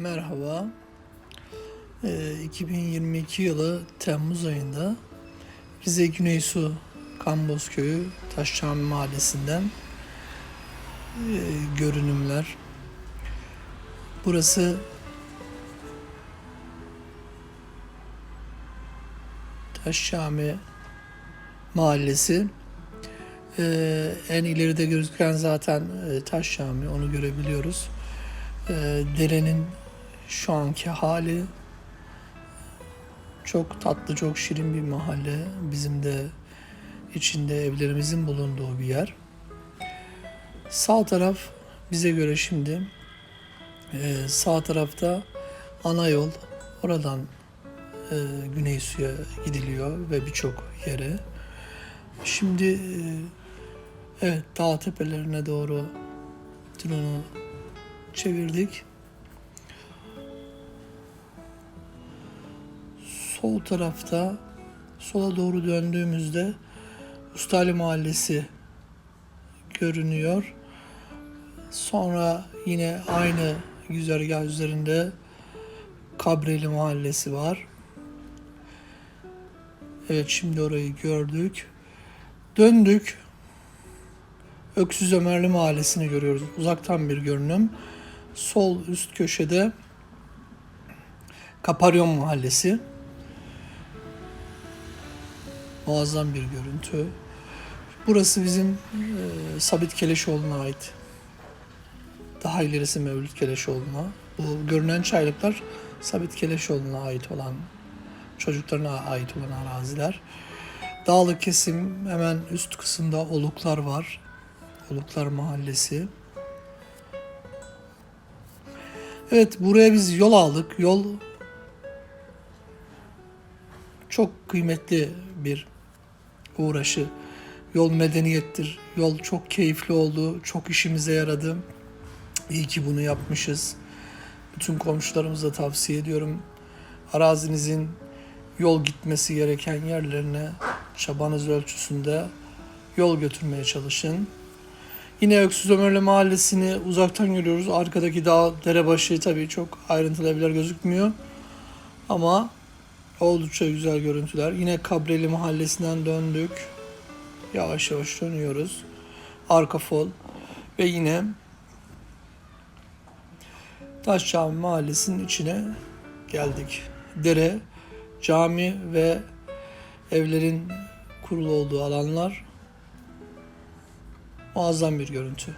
Merhaba. Ee, 2022 yılı Temmuz ayında Rize Güneysu Kamboz Köyü Taşçami Mahallesi'nden e, görünümler. Burası Taşçami Mahallesi. Ee, en ileride gözüken zaten e, Taşçami, onu görebiliyoruz. Ee, derenin şu anki hali çok tatlı, çok şirin bir mahalle. Bizim de içinde evlerimizin bulunduğu bir yer. Sağ taraf bize göre şimdi e, sağ tarafta ana yol. Oradan e, Güney Su'ya gidiliyor ve birçok yere. Şimdi e, evet dağ tepelerine doğru drone'u çevirdik. Sol tarafta sola doğru döndüğümüzde Ustali Mahallesi görünüyor. Sonra yine aynı güzergah üzerinde Kabreli Mahallesi var. Evet şimdi orayı gördük. Döndük. Öksüz Ömerli Mahallesi'ni görüyoruz. Uzaktan bir görünüm. Sol üst köşede Kaparyon Mahallesi. Muazzam bir görüntü. Burası bizim e, Sabit Keleşoğlu'na ait. Daha ilerisi Mevlüt Keleşoğlu'na. Bu görünen çaylıklar Sabit Keleşoğlu'na ait olan, çocuklarına ait olan araziler. Dağlık kesim hemen üst kısımda Oluklar var. Oluklar Mahallesi. Evet buraya biz yol aldık. Yol çok kıymetli bir uğraşı. Yol medeniyettir. Yol çok keyifli oldu. Çok işimize yaradı. İyi ki bunu yapmışız. Bütün komşularımıza tavsiye ediyorum. Arazinizin yol gitmesi gereken yerlerine çabanız ölçüsünde yol götürmeye çalışın. Yine Öksüz Ömerli Mahallesi'ni uzaktan görüyoruz. Arkadaki dağ, dere başı tabii çok ayrıntılı evler gözükmüyor. Ama oldukça güzel görüntüler. Yine Kabreli Mahallesi'nden döndük. Yavaş yavaş dönüyoruz. Arka fol. Ve yine Taşçami Mahallesi'nin içine geldik. Dere, cami ve evlerin kurulu olduğu alanlar muazzam bir görüntü.